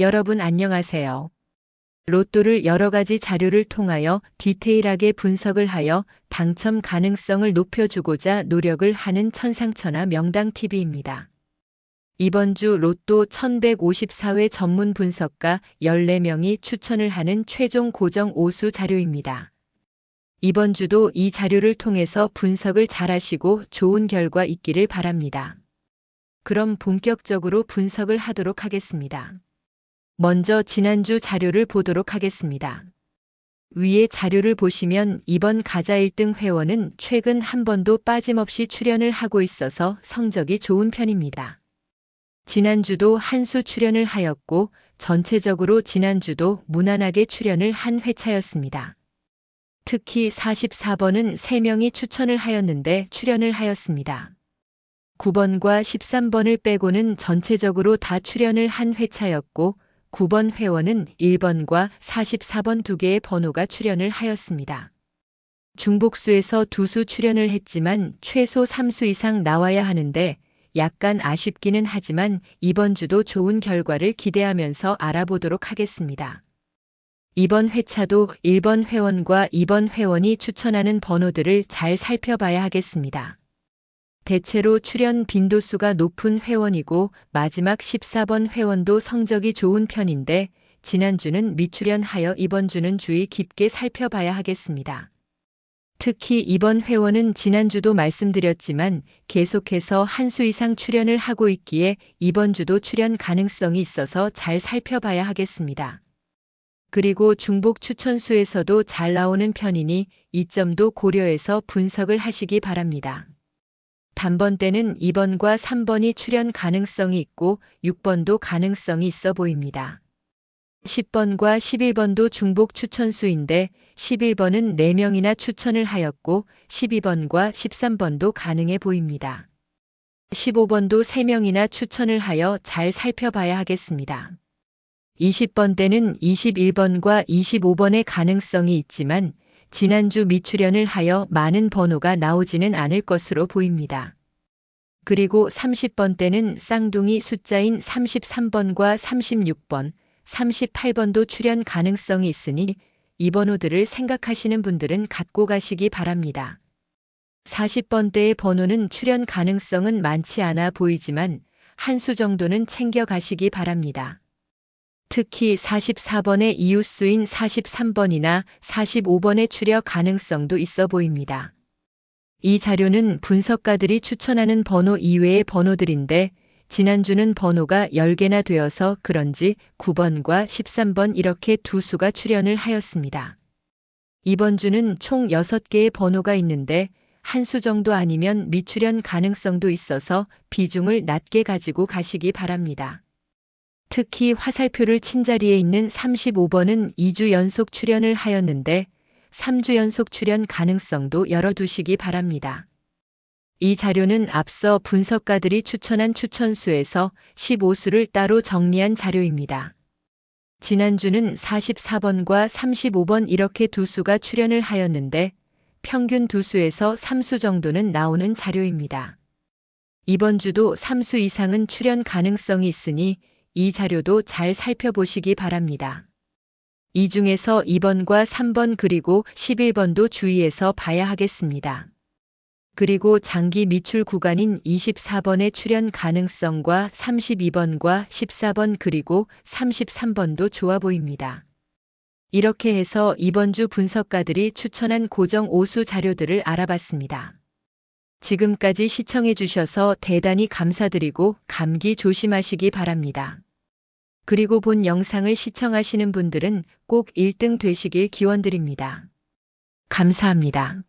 여러분 안녕하세요. 로또를 여러 가지 자료를 통하여 디테일하게 분석을 하여 당첨 가능성을 높여주고자 노력을 하는 천상천하 명당TV입니다. 이번 주 로또 1154회 전문 분석가 14명이 추천을 하는 최종 고정 오수 자료입니다. 이번 주도 이 자료를 통해서 분석을 잘 하시고 좋은 결과 있기를 바랍니다. 그럼 본격적으로 분석을 하도록 하겠습니다. 먼저 지난주 자료를 보도록 하겠습니다. 위에 자료를 보시면 이번 가자 1등 회원은 최근 한 번도 빠짐없이 출연을 하고 있어서 성적이 좋은 편입니다. 지난주도 한 수 출연을 하였고 전체적으로 지난주도 무난하게 출연을 한 회차였습니다. 특히 44번은 3명이 추천을 하였는데 출연을 하였습니다. 9번과 13번을 빼고는 전체적으로 다 출연을 한 회차였고 9번 회원은 1번과 44번 두 개의 번호가 출연을 하였습니다. 중복수에서 두 수 출연을 했지만 최소 3수 이상 나와야 하는데 약간 아쉽기는 하지만 이번 주도 좋은 결과를 기대하면서 알아보도록 하겠습니다. 이번 회차도 1번 회원과 2번 회원이 추천하는 번호들을 잘 살펴봐야 하겠습니다. 대체로 출연 빈도수가 높은 회원이고 마지막 14번 회원도 성적이 좋은 편인데 지난주는 미출연하여 이번 주는 주의 깊게 살펴봐야 하겠습니다. 특히 이번 회원은 지난주도 말씀드렸지만 계속해서 한 수 이상 출연을 하고 있기에 이번 주도 출연 가능성이 있어서 잘 살펴봐야 하겠습니다. 그리고 중복 추천수에서도 잘 나오는 편이니 이 점도 고려해서 분석을 하시기 바랍니다. 단번 때는 2번과 3번이 출연 가능성이 있고 6번도 가능성이 있어 보입니다. 10번과 11번도 중복 추천수인데 11번은 4명이나 추천을 하였고 12번과 13번도 가능해 보입니다. 15번도 3명이나 추천을 하여 잘 살펴봐야 하겠습니다. 20번 때는 21번과 25번의 가능성이 있지만 지난주 미출연을 하여 많은 번호가 나오지는 않을 것으로 보입니다. 그리고 30번 때는 쌍둥이 숫자인 33번과 36번, 38번도 출연 가능성이 있으니 이 번호들을 생각하시는 분들은 갖고 가시기 바랍니다. 40번대의 번호는 출연 가능성은 많지 않아 보이지만 한 수 정도는 챙겨 가시기 바랍니다. 특히 44번의 이웃수인 43번이나 45번의 출력 가능성도 있어 보입니다. 이 자료는 분석가들이 추천하는 번호 이외의 번호들인데 지난주는 번호가 10개나 되어서 그런지 9번과 13번 이렇게 두 수가 출연을 하였습니다. 이번 주는 총 6개의 번호가 있는데 한 수 정도 아니면 미출연 가능성도 있어서 비중을 낮게 가지고 가시기 바랍니다. 특히 화살표를 친 자리에 있는 35번은 2주 연속 출연을 하였는데 3주 연속 출연 가능성도 열어두시기 바랍니다. 이 자료는 앞서 분석가들이 추천한 추천수에서 15수를 따로 정리한 자료입니다. 지난주는 44번과 35번 이렇게 두 수가 출연을 하였는데 평균 두 수에서 3수 정도는 나오는 자료입니다. 이번 주도 3수 이상은 출연 가능성이 있으니 이 자료도 잘 살펴보시기 바랍니다. 이 중에서 2번과 3번 그리고 11번도 주의해서 봐야 하겠습니다. 그리고 장기 미출 구간인 24번의 출연 가능성과 32번과 14번 그리고 33번도 좋아 보입니다. 이렇게 해서 이번 주 분석가들이 추천한 고정 오수 자료들을 알아봤습니다. 지금까지 시청해 주셔서 대단히 감사드리고 감기 조심하시기 바랍니다. 그리고 본 영상을 시청하시는 분들은 꼭 1등 되시길 기원드립니다. 감사합니다.